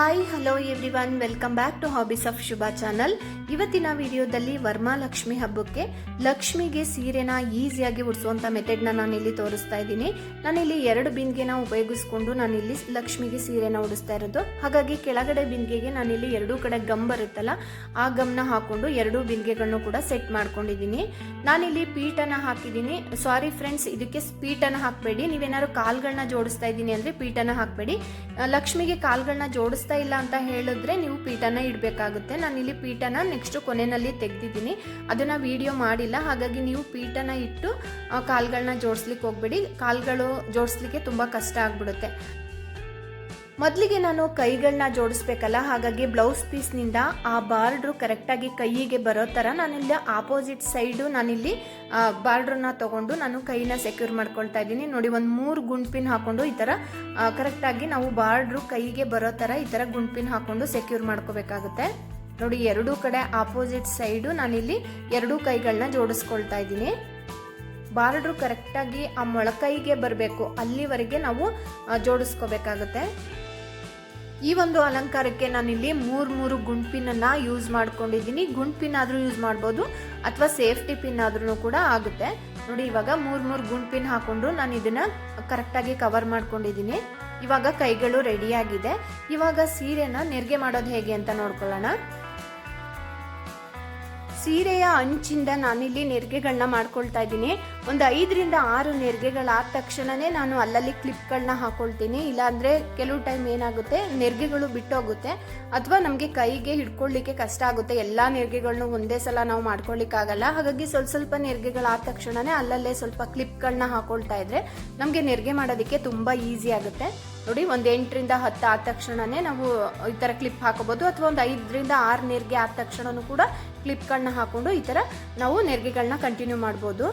Hi hello everyone welcome back to hobbies of Shubha channel ಇವತ್ತಿನ ವಿಡಿಯೋದಲ್ಲಿ ವರ್ಮಾ ಲಕ್ಷ್ಮಿ ಹಬ್ಬಕ್ಕೆ ಲಕ್ಷ್ಮಿಗೆ ಸೀರೆನ ಈಸಿಯಾಗಿ ಉಡಿಸುವಂಥ ಮೆಥಡ್ನ ನಾನಿಲ್ಲಿ ತೋರಿಸ್ತಾ ಇದ್ದೀನಿ. ನಾನಿಲ್ಲಿ ಎರಡು ಬಿಂದಿಗೆನ ಉಪಯೋಗಿಸ್ಕೊಂಡು ನಾನಿಲ್ಲಿ ಲಕ್ಷ್ಮಿಗೆ ಸೀರೆನ ಉಡಿಸ್ತಾ ಇರೋದು. ಹಾಗಾಗಿ ಕೆಳಗಡೆ ಬಿಂದಿಗೆಗೆ ನಾನಿಲ್ಲಿ ಎರಡೂ ಕಡೆ ಗಮ್ ಬರುತ್ತಲ್ಲ, ಆ ಗಮ್ನ ಹಾಕೊಂಡು ಎರಡೂ ಬಿಂದಿಗೆಗಳನ್ನು ಕೂಡ ಸೆಟ್ ಮಾಡ್ಕೊಂಡಿದ್ದೀನಿ. ನಾನಿಲ್ಲಿ ಪೀಠನ ಹಾಕಿದ್ದೀನಿ. ಸಾರಿ ಫ್ರೆಂಡ್ಸ್ ಇದಕ್ಕೆ ಪೀಠನ ಹಾಕಬೇಡಿ. ನೀವೇನಾದ್ರು ಕಾಲ್ಗಳನ್ನ ಜೋಡಿಸ್ತಾ ಇದ್ದೀನಿ ಅಂದರೆ ಪೀಠನ ಹಾಕಬೇಡಿ. ಲಕ್ಷ್ಮಿಗೆ ಕಾಲ್ಗಳನ್ನ ಜೋಡಿಸ್ತಾ ಇಲ್ಲ ಅಂತ ಹೇಳಿದ್ರೆ ನೀವು ಪೀಠನ ಇಡಬೇಕಾಗುತ್ತೆ. ನಾನಿಲ್ಲಿ ಪೀಠನ ನೆಕ್ಸ್ಟ್ ಕೊನೆಯಲ್ಲಿ ತೆಗೆದಿದ್ದೀನಿ. ಅದನ್ನು ವೀಡಿಯೋ ಮಾಡಿಲ್ಲ. ಹಾಗಾಗಿ ನೀವು ಪೀಠನ ಇಟ್ಟು ಕಾಲ್ಗಳನ್ನ ಜೋಡಿಸ್ಲಿಕ್ಕೆ ಹೋಗ್ಬೇಡಿ. ಕಾಲ್ಗಳು ಜೋಡಿಸ್ಲಿಕ್ಕೆ ತುಂಬ ಕಷ್ಟ ಆಗ್ಬಿಡುತ್ತೆ. ಮೊದಲಿಗೆ ನಾನು ಕೈಗಳನ್ನ ಜೋಡಿಸ್ಬೇಕಲ್ಲ, ಹಾಗಾಗಿ ಬ್ಲೌಸ್ ಪೀಸ್ನಿಂದ ಆ ಬಾರ್ಡ್ರು ಕರೆಕ್ಟಾಗಿ ಕೈಯಿಗೆ ಬರೋ ಥರ ನಾನಿಲ್ಲಿ ಆಪೋಸಿಟ್ ಸೈಡು ನಾನಿಲ್ಲಿ ಬಾರ್ಡ್ರನ್ನ ತೊಗೊಂಡು ನಾನು ಕೈನ ಸೆಕ್ಯೂರ್ ಮಾಡ್ಕೊಳ್ತಾ ಇದ್ದೀನಿ. ನೋಡಿ, ಒಂದು ಮೂರು ಗುಂಡ್ಪಿನ್ ಹಾಕ್ಕೊಂಡು ಈ ಥರ ಕರೆಕ್ಟಾಗಿ ನಾವು ಬಾರ್ಡ್ರು ಕೈಗೆ ಬರೋ ಥರ ಈ ಥರ ಗುಂಡ್ಪಿನ್ ಹಾಕ್ಕೊಂಡು ಸೆಕ್ಯೂರ್ ಮಾಡ್ಕೋಬೇಕಾಗುತ್ತೆ. ನೋಡಿ, ಎರಡೂ ಕಡೆ ಆಪೋಸಿಟ್ ಸೈಡು ನಾನಿಲ್ಲಿ ಎರಡೂ ಕೈಗಳನ್ನ ಜೋಡಿಸ್ಕೊಳ್ತಾ ಇದ್ದೀನಿ. ಬಾರ್ಡ್ರು ಕರೆಕ್ಟಾಗಿ ಆ ಮೊಳಕೈಗೆ ಬರಬೇಕು, ಅಲ್ಲಿವರೆಗೆ ನಾವು ಜೋಡಿಸ್ಕೋಬೇಕಾಗುತ್ತೆ. ಈ ಒಂದು ಅಲಂಕಾರಕ್ಕೆ ನಾನಿಲ್ಲಿ ಮೂರು ಮೂರು ಗುಂಡ್ಪಿನನ್ನ ಯೂಸ್ ಮಾಡ್ಕೊಂಡಿದ್ದೀನಿ. ಆದರೂ ಯೂಸ್ ಮಾಡ್ಬೋದು, ಅಥವಾ ಸೇಫ್ಟಿ ಪಿನ್ ಆದ್ರೂ ಕೂಡ ಆಗುತ್ತೆ. ನೋಡಿ, ಇವಾಗ ಮೂರು ಮೂರು ಗುಂಡ್ಪಿನ್ ಹಾಕೊಂಡು ನಾನು ಇದನ್ನ ಕರೆಕ್ಟಾಗಿ ಕವರ್ ಮಾಡ್ಕೊಂಡಿದ್ದೀನಿ. ಇವಾಗ ಕೈಗಳು ರೆಡಿಯಾಗಿದೆ ಇವಾಗ ಸೀರೆನ ನೆರಿಗೆ ಮಾಡೋದು ಹೇಗೆ ಅಂತ ನೋಡ್ಕೊಳ್ಳೋಣ. ಸೀರೆಯ ಅಂಚಿಂದ ನಾನಿಲ್ಲಿ ನೆರಿಗೆಗಳನ್ನ ಮಾಡ್ಕೊಳ್ತಾ ಇದ್ದೀನಿ. ಒಂದು ಐದರಿಂದ ಆರು ನೆರಿಗೆಗಳಾದ ತಕ್ಷಣವೇ ನಾನು ಅಲ್ಲಲ್ಲಿ ಕ್ಲಿಪ್ಗಳನ್ನ ಹಾಕೊಳ್ತೀನಿ. ಇಲ್ಲಾಂದರೆ ಕೆಲವು ಟೈಮ್ ಏನಾಗುತ್ತೆ, ನೆರಿಗೆಗಳು ಬಿಟ್ಟೋಗುತ್ತೆ. ಅಥವಾ ನಮಗೆ ಕೈಗೆ ಹಿಡ್ಕೊಳ್ಳಿಕ್ಕೆ ಕಷ್ಟ ಆಗುತ್ತೆ. ಎಲ್ಲ ನೆರಿಗೆಗಳನ್ನೂ ಒಂದೇ ಸಲ ನಾವು ಮಾಡ್ಕೊಳ್ಳಿಕ್ಕಾಗಲ್ಲ ಹಾಗಾಗಿ ಸ್ವಲ್ಪ ಸ್ವಲ್ಪ ನೆರಿಗೆಗಳಾದ ತಕ್ಷಣವೇ ಅಲ್ಲಲ್ಲೇ ಸ್ವಲ್ಪ ಕ್ಲಿಪ್ಗಳನ್ನ ಹಾಕೊಳ್ತಾ ಇದ್ರೆ ನಮಗೆ ನೆರಿಗೆ ಮಾಡೋದಕ್ಕೆ ತುಂಬ ಈಸಿ ಆಗುತ್ತೆ. ನೋಡಿ, ಒಂದು ಎಂಟರಿಂದ ಹತ್ತು ಆದ ತಕ್ಷಣನೇ ನಾವು ಈ ಥರ ಕ್ಲಿಪ್ ಹಾಕೋಬೋದು ಅಥವಾ ಒಂದು ಐದರಿಂದ ಆರು ನೆರಿಗೆ ಆದ ತಕ್ಷಣನೂ ಕೂಡ ಕ್ಲಿಪ್ಗಳನ್ನ ಹಾಕೊಂಡು ಈ ಥರ ನಾವು ನೆರಿಗೆಗಳನ್ನ ಕಂಟಿನ್ಯೂ ಮಾಡ್ಬೋದು.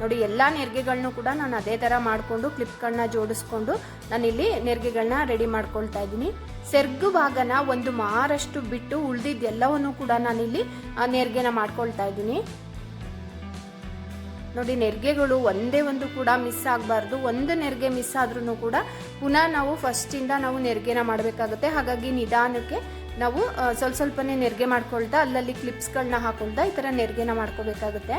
ನೋಡಿ, ಎಲ್ಲ ನೆರಿಗೆಗಳನ್ನೂ ಕೂಡ ನಾನು ಅದೇ ಥರ ಮಾಡಿಕೊಂಡು ಕ್ಲಿಪ್ಗಳನ್ನ ಜೋಡಿಸ್ಕೊಂಡು ನಾನಿಲ್ಲಿ ನೆರಿಗೆಗಳನ್ನ ರೆಡಿ ಮಾಡ್ಕೊಳ್ತಾ ಇದ್ದೀನಿ. ಸೆರ್ಗು ಭಾಗನ ಒಂದು ಮಾರಷ್ಟು ಬಿಟ್ಟು ಉಳಿದಿದ್ದೆಲ್ಲವನ್ನೂ ಕೂಡ ನಾನಿಲ್ಲಿ ನೆರಿಗೆನ ಮಾಡ್ಕೊಳ್ತಾ ಇದ್ದೀನಿ. ನೋಡಿ, ನೆರಿಗೆಗಳು ಒಂದೇ ಒಂದು ಕೂಡ ಮಿಸ್ ಆಗಬಾರ್ದು. ಒಂದು ನೆರಿಗೆ ಮಿಸ್ ಆದ್ರೂ ಕೂಡ ಪುನಃ ನಾವು ಫಸ್ಟಿಂದ ನಾವು ನೆರಿಗೆನ ಮಾಡಬೇಕಾಗುತ್ತೆ. ಹಾಗಾಗಿ ನಿಧಾನಕ್ಕೆ ನಾವು ಸ್ವಲ್ಪ ಸ್ವಲ್ಪನೇ ನೆರಿಗೆ ಮಾಡ್ಕೊಳ್ತಾ ಅಲ್ಲಲ್ಲಿ ಕ್ಲಿಪ್ಸ್ಗಳನ್ನ ಹಾಕೊಳ್ತಾ ಈ ಥರ ನೆರಿಗೆನ ಮಾಡ್ಕೋಬೇಕಾಗುತ್ತೆ.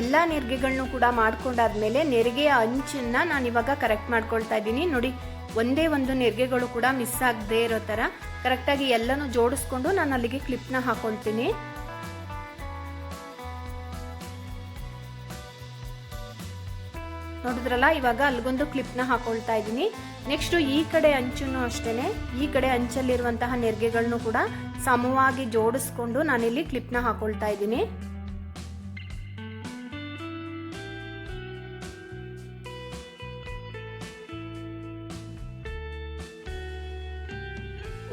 ಎಲ್ಲ ನೆರಿಗೆಗಳನ್ನು ಕೂಡ ಮಾಡ್ಕೊಂಡಾದ್ಮೇಲೆ ನೆರಿಗೆಯ ಅಂಚನ್ನ ನಾನು ಇವಾಗ ಕರೆಕ್ಟ್ ಮಾಡ್ಕೊಳ್ತಾ ಇದ್ದೀನಿ. ನೋಡಿ, ಒಂದೇ ಒಂದು ನೆರಿಗೆಗಳು ಕೂಡ ಮಿಸ್ ಆಗದೆ ಇರೋ ಥರ ಕರೆಕ್ಟಾಗಿ ಎಲ್ಲನೂ ಜೋಡಿಸ್ಕೊಂಡು ನಾನು ಅಲ್ಲಿಗೆ ಕ್ಲಿಪ್ನ ಹಾಕೊಳ್ತೀನಿ ನೋಡಿದ್ರಲ್ಲ, ಇವಾಗ ಅಲ್ಗೊಂದು ಕ್ಲಿಪ್ನ ಹಾಕೊಳ್ತಾ ಇದ್ದೀನಿ. ನೆಕ್ಸ್ಟ್ ಈ ಕಡೆ ಅಂಚೂ ಅಷ್ಟೇ ಈ ಕಡೆ ಅಂಚಲ್ಲಿರುವಂತಹ ನೆರಿಗೆಗಳನ್ನು ಕೂಡ ಸಮವಾಗಿ ಜೋಡಿಸ್ಕೊಂಡು ನಾನಿಲ್ಲಿ ಕ್ಲಿಪ್ನ ಹಾಕೊಳ್ತಾ ಇದ್ದೀನಿ.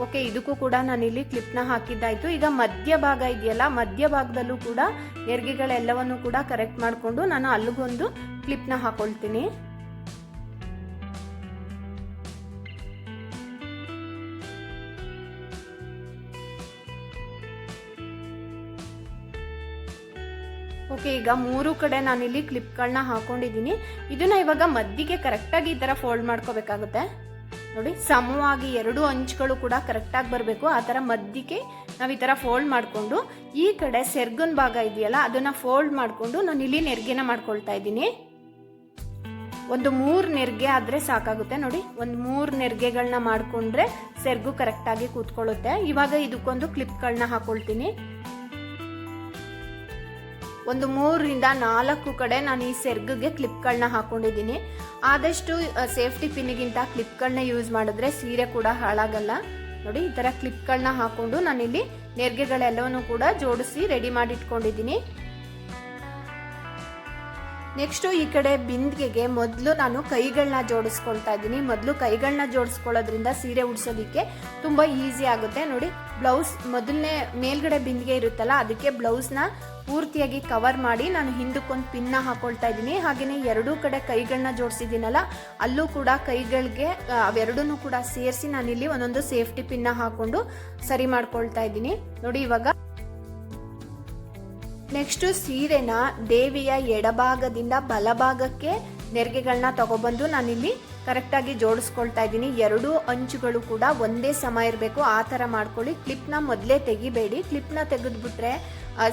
ಓಕೆ ಇದಕ್ಕೂ ಕೂಡ ನಾನಿಲ್ಲಿ ಕ್ಲಿಪ್ನ ಹಾಕಿದ್ದಾಯ್ತು. ಈಗ ಮಧ್ಯ ಭಾಗ ಇದೆಯಲ್ಲ, ಮಧ್ಯ ಭಾಗದಲ್ಲೂ ಕೂಡ ನೆರಿಗೆಗಳೆಲ್ಲವನ್ನು ಕೂಡ ಕರೆಕ್ಟ್ ಮಾಡಿಕೊಂಡು ನಾನು ಅಲ್ಲಿಗೊಂದು ಕ್ಲಿಪ್ನ ಹಾಕೊಳ್ತೀನಿ. ಓಕೆ ಈಗ ಮೂರು ಕಡೆ ನಾನಿಲ್ಲಿ ಕ್ಲಿಪ್ಗಳನ್ನ ಹಾಕೊಂಡಿದ್ದೀನಿ. ಇದನ್ನ ಇವಾಗ ಮದ್ದಿಗೆ ಕರೆಕ್ಟಾಗಿ ಈ ಥರ ಫೋಲ್ಡ್ ಮಾಡ್ಕೋಬೇಕಾಗುತ್ತೆ. ನೋಡಿ, ಸಮವಾಗಿ ಎರಡು ಅಂಚುಗಳು ಕೂಡ ಕರೆಕ್ಟಾಗಿ ಬರಬೇಕು. ಆ ಥರ ಮದ್ದಿಗೆ ನಾವು ಈ ಥರ ಫೋಲ್ಡ್ ಮಾಡಿಕೊಂಡು ಈ ಕಡೆ ಸೆರ್ಗನ್ ಭಾಗ ಇದೆಯಲ್ಲ, ಅದನ್ನ ಫೋಲ್ಡ್ ಮಾಡಿಕೊಂಡು ನಾನು ಇಲ್ಲಿ ನೆರಿಗೆನ ಮಾಡ್ಕೊಳ್ತಾ ಇದ್ದೀನಿ. ಒಂದು ಮೂರು ನೆರಿಗೆ ಆದರೆ ಸಾಕಾಗುತ್ತೆ ನೋಡಿ. ಒಂದು ಮೂರು ನೆರಿಗೆಗಳನ್ನ ಮಾಡಿಕೊಂಡ್ರೆ ಸೆರ್ಗು ಕರೆಕ್ಟಾಗಿ ಕೂತ್ಕೊಳ್ಳುತ್ತೆ. ಇವಾಗ ಇದಕ್ಕೊಂದು ಕ್ಲಿಪ್ಗಳನ್ನ ಹಾಕೊಳ್ತೀನಿ. ಒಂದು ಮೂರರಿಂದ ನಾಲ್ಕು ಕಡೆ ನಾನು ಈ ಸೆರ್ಗಿಗೆ ಕ್ಲಿಪ್ಗಳನ್ನ ಹಾಕೊಂಡಿದ್ದೀನಿ. ಆದಷ್ಟು ಸೇಫ್ಟಿ ಪಿನ್ಗಿಂತ ಕ್ಲಿಪ್ಗಳನ್ನ ಯೂಸ್ ಮಾಡಿದ್ರೆ ಸೀರೆ ಕೂಡ ಹಾಳಾಗಲ್ಲ. ನೋಡಿ, ಈ ಥರ ಕ್ಲಿಪ್ಗಳನ್ನ ಹಾಕೊಂಡು ನಾನಿಲ್ಲಿ ನೆರಿಗೆಗಳೆಲ್ಲವನ್ನೂ ಕೂಡ ಜೋಡಿಸಿ ರೆಡಿ ಮಾಡಿ ಇಟ್ಕೊಂಡಿದ್ದೀನಿ ನೆಕ್ಸ್ಟು ಈ ಕಡೆ ಬಿಂದಿಗೆಗೆ ಮೊದಲು ನಾನು ಕೈಗಳನ್ನ ಜೋಡಿಸ್ಕೊಳ್ತಾ ಇದ್ದೀನಿ. ಮೊದಲು ಕೈಗಳನ್ನ ಜೋಡಿಸ್ಕೊಳ್ಳೋದ್ರಿಂದ ಸೀರೆ ಉಡ್ಸೋದಕ್ಕೆ ತುಂಬ ಈಸಿ ಆಗುತ್ತೆ. ನೋಡಿ, ಬ್ಲೌಸ್ ಮೊದಲನೇ ಮೇಲ್ಗಡೆ ಬಿಂದಿಗೆ ಇರುತ್ತಲ್ಲ, ಅದಕ್ಕೆ ಬ್ಲೌಸ್ನ ಪೂರ್ತಿಯಾಗಿ ಕವರ್ ಮಾಡಿ ನಾನು ಹಿಂದಕ್ಕೊಂದು ಪಿನ್ನ ಹಾಕೊಳ್ತಾ ಇದ್ದೀನಿ. ಹಾಗೆಯೇ ಎರಡೂ ಕಡೆ ಕೈಗಳನ್ನ ಜೋಡಿಸಿದ್ದೀನಲ್ಲ, ಅಲ್ಲೂ ಕೂಡ ಕೈಗಳಿಗೆ ಅವೆರಡೂ ಕೂಡ ಸೇರಿಸಿ ನಾನಿಲ್ಲಿ ಒಂದೊಂದು ಸೇಫ್ಟಿ ಪಿನ್ನ ಹಾಕ್ಕೊಂಡು ಸರಿ ಮಾಡ್ಕೊಳ್ತಾ ಇದ್ದೀನಿ. ನೋಡಿ, ಇವಾಗ ನೆಕ್ಸ್ಟ್ ಸೀರೆನ ದೇವಿಯ ಎಡಭಾಗದಿಂದ ಬಲಭಾಗಕ್ಕೆ ನೆರಿಗೆಗಳನ್ನ ತಗೊಬಂದು ನಾನಿಲ್ಲಿ ಕರೆಕ್ಟಾಗಿ ಜೋಡಿಸ್ಕೊಳ್ತಾ ಇದ್ದೀನಿ. ಎರಡೂ ಅಂಚುಗಳು ಕೂಡ ಒಂದೇ ಸಮ ಇರಬೇಕು. ಆ ಥರ ಮಾಡ್ಕೊಳ್ಳಿ. ಕ್ಲಿಪ್ನ ಮೊದಲೇ ತೆಗಿಬೇಡಿ. ಕ್ಲಿಪ್ನ ತೆಗೆದ್ಬಿಟ್ರೆ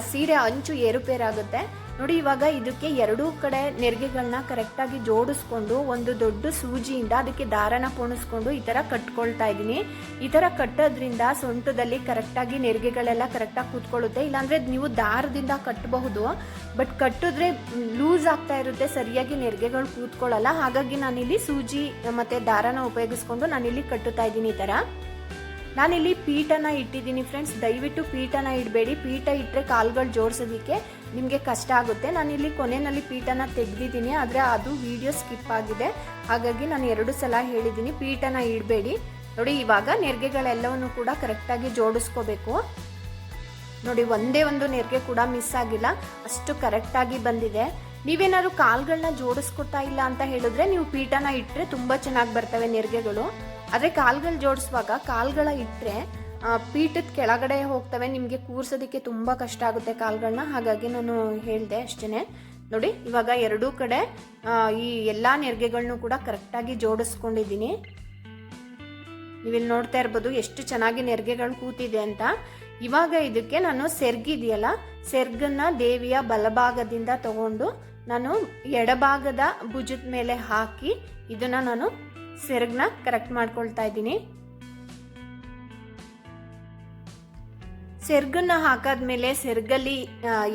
ಸೀರೆ ಅಂಚು ಏರುಪೇರಾಗುತ್ತೆ. ನೋಡಿ, ಇವಾಗ ಇದಕ್ಕೆ ಎರಡೂ ಕಡೆ ನೆರಿಗೆಗಳನ್ನ ಕರೆಕ್ಟಾಗಿ ಜೋಡಿಸ್ಕೊಂಡು, ಒಂದು ದೊಡ್ಡ ಸೂಜಿಯಿಂದ ಅದಕ್ಕೆ ದಾರನ ಪೋಣಿಸ್ಕೊಂಡು ಈ ಥರ ಕಟ್ಕೊಳ್ತಾ ಇದ್ದೀನಿ. ಈ ಥರ ಕಟ್ಟೋದ್ರಿಂದ ಸೊಂಟದಲ್ಲಿ ಕರೆಕ್ಟಾಗಿ ನೆರಿಗೆಗಳೆಲ್ಲ ಕರೆಕ್ಟಾಗಿ ಕೂತ್ಕೊಳ್ಳುತ್ತೆ. ಇಲ್ಲಾಂದರೆ ನೀವು ದಾರದಿಂದ ಕಟ್ಟಬಹುದು ಬಟ್ ಕಟ್ಟಿದ್ರೆ ಲೂಸ್ ಆಗ್ತಾ ಇರುತ್ತೆ, ಸರಿಯಾಗಿ ನೆರಿಗೆಗಳು ಕೂತ್ಕೊಳ್ಳಲ್ಲ. ಹಾಗಾಗಿ ನಾನಿಲ್ಲಿ ಸೂಜಿ ಮತ್ತು ದಾರನ ಉಪಯೋಗಿಸ್ಕೊಂಡು ನಾನಿಲ್ಲಿ ಕಟ್ಟುತ್ತಾ ಇದ್ದೀನಿ ಈ ಥರ. ನಾನಿಲ್ಲಿ ಪೀಠನ ಇಟ್ಟಿದ್ದೀನಿ ಫ್ರೆಂಡ್ಸ್ ದಯವಿಟ್ಟು ಪೀಠನ ಇಡಬೇಡಿ. ಪೀಠ ಇಟ್ಟರೆ ಕಾಲುಗಳು ಜೋಡಿಸೋದಕ್ಕೆ ನಿಮಗೆ ಕಷ್ಟ ಆಗುತ್ತೆ. ನಾನಿಲ್ಲಿ ಕೊನೆಯಲ್ಲಿ ಪೀಠನ ತೆಗೆದಿದ್ದೀನಿ. ಆದರೆ ಅದು ವಿಡಿಯೋ ಸ್ಕಿಪ್ ಆಗಿದೆ. ಹಾಗಾಗಿ ನಾನು ಎರಡು ಸಲ ಹೇಳಿದ್ದೀನಿ, ಪೀಠನ ಇಡಬೇಡಿ. ನೋಡಿ, ಇವಾಗ ನೆರಿಗೆಗಳೆಲ್ಲವನ್ನು ಕೂಡ ಕರೆಕ್ಟಾಗಿ ಜೋಡಿಸ್ಕೋಬೇಕು. ನೋಡಿ, ಒಂದೇ ಒಂದು ನೆರಿಗೆ ಕೂಡ ಮಿಸ್ ಆಗಿಲ್ಲ. ಅಷ್ಟು ಕರೆಕ್ಟಾಗಿ ಬಂದಿದೆ. ನೀವೇನಾದ್ರು ಕಾಲ್ಗಳನ್ನ ಜೋಡಿಸ್ಕೊತಾ ಇಲ್ಲ ಅಂತ ಹೇಳಿದ್ರೆ ನೀವು ಪೀಠನ ಇಟ್ಟರೆ ತುಂಬ ಚೆನ್ನಾಗಿ ಬರ್ತವೆ ನೆರಿಗೆಗಳು. ಆದರೆ ಕಾಲ್ಗಳು ಜೋಡಿಸುವಾಗ ಕಾಲ್ಗಳ ಇಟ್ಟರೆ ಪೀಠದ ಕೆಳಗಡೆ ಹೋಗ್ತವೆ. ನಿಮಗೆ ಕೂರ್ಸೋದಕ್ಕೆ ತುಂಬ ಕಷ್ಟ ಆಗುತ್ತೆ ಕಾಲ್ಗಳನ್ನ ಹಾಗಾಗಿ ನಾನು ಹೇಳಿದೆ ಅಷ್ಟೇ ನೋಡಿ, ಇವಾಗ ಎರಡೂ ಕಡೆ ಈ ಎಲ್ಲ ನೆರಿಗೆಗಳನ್ನೂ ಕೂಡ ಕರೆಕ್ಟಾಗಿ ಜೋಡಿಸ್ಕೊಂಡಿದ್ದೀನಿ. ನೀವಿಲ್ಲಿ ನೋಡ್ತಾ ಇರ್ಬೋದು ಎಷ್ಟು ಚೆನ್ನಾಗಿ ನೆರಿಗೆಗಳು ಕೂತಿದೆ ಅಂತ. ಇವಾಗ ಇದಕ್ಕೆ ನಾನು ಸೆರ್ಗಿದೆಯಲ್ಲ ಸೆರ್ಗನ್ನ ದೇವಿಯ ಬಲಭಾಗದಿಂದ ತಗೊಂಡು ನಾನು ಎಡಭಾಗದ ಭುಜದ ಮೇಲೆ ಹಾಕಿ ಇದನ್ನ ನಾನು ಸೆರ್ಗ್ನ ಕರೆಕ್ಟ್ ಮಾಡ್ಕೊಳ್ತಾ ಇದ್ದೀನಿ. ಸೆರ್ಗನ್ನ ಹಾಕಾದ್ಮೇಲೆ ಸೆರ್ಗಲ್ಲಿ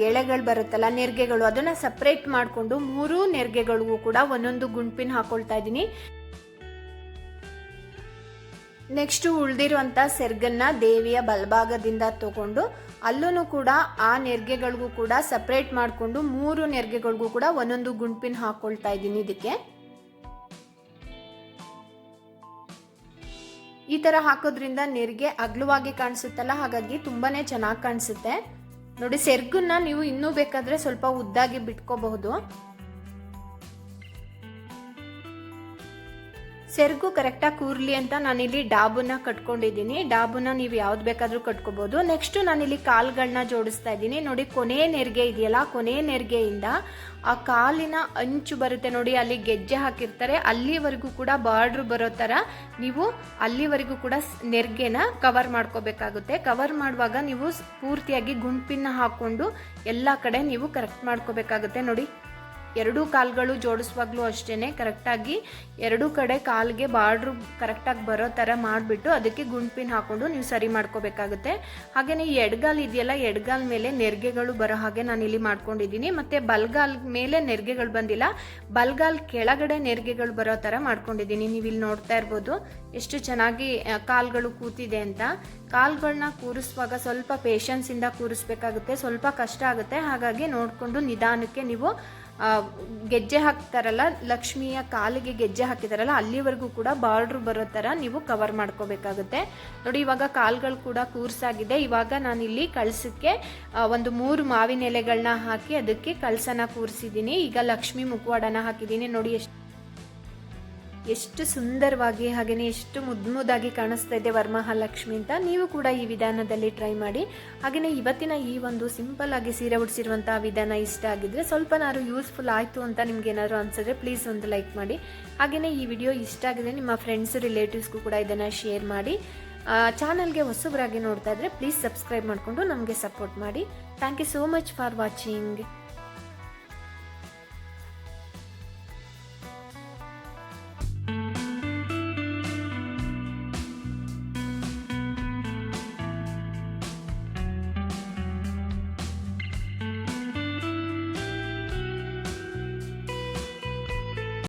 ಎಳೆಗಳು ಬರುತ್ತಲ್ಲ, ನೆರಿಗೆಗಳು, ಅದನ್ನ ಸಪ್ರೇಟ್ ಮಾಡಿಕೊಂಡು ಮೂರು ನೆರಿಗೆಗಳಿಗೂ ಕೂಡ ಒಂದೊಂದು ಗುಂಪಿನ ಹಾಕೊಳ್ತಾ ಇದ್ದೀನಿ. ನೆಕ್ಸ್ಟ್ ಉಳ್ದಿರುವಂತ ಸೆರ್ಗನ್ನ ದೇವಿಯ ಬಲಭಾಗದಿಂದ ತಗೊಂಡು ಅಲ್ಲೂ ಕೂಡ ಆ ನೆರಿಗೆಗಳಿಗೂ ಕೂಡ ಸಪ್ರೇಟ್ ಮಾಡಿಕೊಂಡು ಮೂರು ನೆರಿಗೆಗಳಿಗೂ ಕೂಡ ಒಂದೊಂದು ಗುಂಪಿನ ಹಾಕೊಳ್ತಾ ಇದ್ದೀನಿ ಇದಕ್ಕೆ. ಈ ತರ ಹಾಕೋದ್ರಿಂದ ನೆರಿಗೆ ಅಗ್ಲವಾಗಿ ಕಾಣಿಸುತ್ತಲ್ಲ, ಹಾಗಾಗಿ ತುಂಬಾನೇ ಚೆನ್ನಾಗಿ ಕಾಣಿಸುತ್ತೆ. ನೋಡಿ, ಸೆರ್ಗನ್ನ ನೀವು ಇನ್ನೂ ಬೇಕಾದ್ರೆ ಸ್ವಲ್ಪ ಉದ್ದಾಗಿ ಬಿಟ್ಕೋಬಹುದು. ಸೆರ್ಗು ಕರೆಕ್ಟಾಗಿ ಕೂರ್ಲಿ ಅಂತ ನಾನಿಲ್ಲಿ ಡಾಬನ್ನ ಕಟ್ಕೊಂಡಿದ್ದೀನಿ. ಡಾಬನ್ನ ನೀವು ಯಾವ್ದು ಬೇಕಾದರೂ ಕಟ್ಕೋಬಹುದು ನೆಕ್ಸ್ಟ್ ನಾನಿಲ್ಲಿ ಕಾಲ್ಗಳನ್ನ ಜೋಡಿಸ್ತಾ ಇದ್ದೀನಿ. ನೋಡಿ, ಕೊನೆ ನೆರಿಗೆ ಇದೆಯಲ್ಲ, ಕೊನೆ ನೆರಿಗೆಯಿಂದ ಆ ಕಾಲಿನ ಅಂಚು ಬರುತ್ತೆ ನೋಡಿ, ಅಲ್ಲಿ ಗೆಜ್ಜೆ ಹಾಕಿರ್ತಾರೆ. ಅಲ್ಲಿವರೆಗೂ ಕೂಡ ಬಾರ್ಡ್ರ್ ಬರೋ ಥರ ನೀವು ಅಲ್ಲಿವರೆಗೂ ಕೂಡ ನೆರಿಗೆನ ಕವರ್ ಮಾಡ್ಕೋಬೇಕಾಗುತ್ತೆ. ಕವರ್ ಮಾಡುವಾಗ ನೀವು ಪೂರ್ತಿಯಾಗಿ ಗುಂಪಿನ ಹಾಕ್ಕೊಂಡು ಎಲ್ಲ ಕಡೆ ನೀವು ಕರೆಕ್ಟ್ ಮಾಡ್ಕೋಬೇಕಾಗುತ್ತೆ. ನೋಡಿ ಎರಡೂ ಕಾಲುಗಳು ಜೋಡಿಸುವಾಗಲೂ ಅಷ್ಟೇ ಕರೆಕ್ಟಾಗಿ ಎರಡೂ ಕಡೆ ಕಾಲಿಗೆ ಬಾರ್ಡ್ರು ಕರೆಕ್ಟಾಗಿ ಬರೋ ಥರ ಮಾಡಿಬಿಟ್ಟು ಅದಕ್ಕೆ ಗುಂಪಿನ ಹಾಕೊಂಡು ನೀವು ಸರಿ ಮಾಡ್ಕೋಬೇಕಾಗುತ್ತೆ. ಹಾಗೆಯೇ ಎಡ್ಗಾಲ್ ಇದೆಯಲ್ಲ, ಎಡ್ಗಾಲ್ ಮೇಲೆ ನೆರಿಗೆಗಳು ಬರೋ ಹಾಗೆ ನಾನು ಇಲ್ಲಿ ಮಾಡ್ಕೊಂಡಿದ್ದೀನಿ. ಮತ್ತು ಬಲ್ಗಾಲ್ ಮೇಲೆ ನೆರಿಗೆಗಳು ಬಂದಿಲ್ಲ, ಬಲ್ಗಾಲ್ ಕೆಳಗಡೆ ನೆರಿಗೆಗಳು ಬರೋ ಥರ ಮಾಡ್ಕೊಂಡಿದ್ದೀನಿ. ನೀವು ಇಲ್ಲಿ ನೋಡ್ತಾ ಇರ್ಬೋದು ಎಷ್ಟು ಚೆನ್ನಾಗಿ ಕಾಲುಗಳು ಕೂತಿದೆ ಅಂತ. ಕಾಲ್ಗಳನ್ನ ಕೂರಿಸುವಾಗ ಸ್ವಲ್ಪ ಪೇಷನ್ಸಿಂದ ಕೂರಿಸ್ಬೇಕಾಗುತ್ತೆ, ಸ್ವಲ್ಪ ಕಷ್ಟ ಆಗುತ್ತೆ. ಹಾಗಾಗಿ ನೋಡಿಕೊಂಡು ನಿಧಾನಕ್ಕೆ ನೀವು ಗೆಜ್ಜೆ ಹಾಕ್ತಾರಲ್ಲ ಲಕ್ಷ್ಮಿಯ ಕಾಲಿಗೆ ಗೆಜ್ಜೆ ಹಾಕಿದಾರಲ್ಲ ಅಲ್ಲಿವರೆಗೂ ಕೂಡ ಬಾರ್ಡ್ರ್ ಬರೋ ಥರ ನೀವು ಕವರ್ ಮಾಡ್ಕೋಬೇಕಾಗುತ್ತೆ. ನೋಡಿ ಇವಾಗ ಕಾಲ್ಗಳು ಕೂಡ ಕೂರ್ಸಾಗಿದೆ. ಇವಾಗ ನಾನಿಲ್ಲಿ ಕಳಸಕ್ಕೆ ಆ, ಒಂದು ಮೂರು ಮಾವಿನ ಎಲೆಗಳನ್ನ ಹಾಕಿ ಅದಕ್ಕೆ ಕಳಸನ ಕೂರಿಸಿದ್ದೀನಿ. ಈಗ ಲಕ್ಷ್ಮಿ ಮುಖವಾಡನ ಹಾಕಿದ್ದೀನಿ. ನೋಡಿ ಎಷ್ಟು ಎಷ್ಟು ಸುಂದರವಾಗಿ ಹಾಗೆಯೇ ಎಷ್ಟು ಮುದ್ದು ಮುದ್ದಾಗಿ ಕಾಣಿಸ್ತಾ ಇದೆ ವರಮಹಾಲಕ್ಷ್ಮಿ ಅಂತ ನೀವು ಕೂಡ ಈ ವಿಧಾನದಲ್ಲಿ ಟ್ರೈ ಮಾಡಿ. ಹಾಗೆಯೇ ಇವತ್ತಿನ ಈ ಒಂದು ಸಿಂಪಲ್ ಆಗಿ ಸೀರೆ ಉಡಿಸಿರುವಂತಹ ವಿಧಾನ ಇಷ್ಟ ಆಗಿದ್ರೆ ಸ್ವಲ್ಪನಾದ್ರು ಯೂಸ್ಫುಲ್ ಆಯಿತು ಅಂತ ನಿಮ್ಗೆ ಏನಾದರೂ ಅನ್ಸಿದ್ರೆ ಪ್ಲೀಸ್ ಒಂದು ಲೈಕ್ ಮಾಡಿ. ಹಾಗೆಯೇ ಈ ವಿಡಿಯೋ ಇಷ್ಟ ಆಗಿದೆ ನಿಮ್ಮ ಫ್ರೆಂಡ್ಸ್ ರಿಲೇಟಿವ್ಸ್ಗೂ ಕೂಡ ಇದನ್ನು ಶೇರ್ ಮಾಡಿ. ಚಾನಲ್ಗೆ ಹೊಸಬರಾಗಿ ನೋಡ್ತಾ ಇದ್ರೆ ಪ್ಲೀಸ್ ಸಬ್ಸ್ಕ್ರೈಬ್ ಮಾಡಿಕೊಂಡು ನಮಗೆ ಸಪೋರ್ಟ್ ಮಾಡಿ. Thank you so much for watching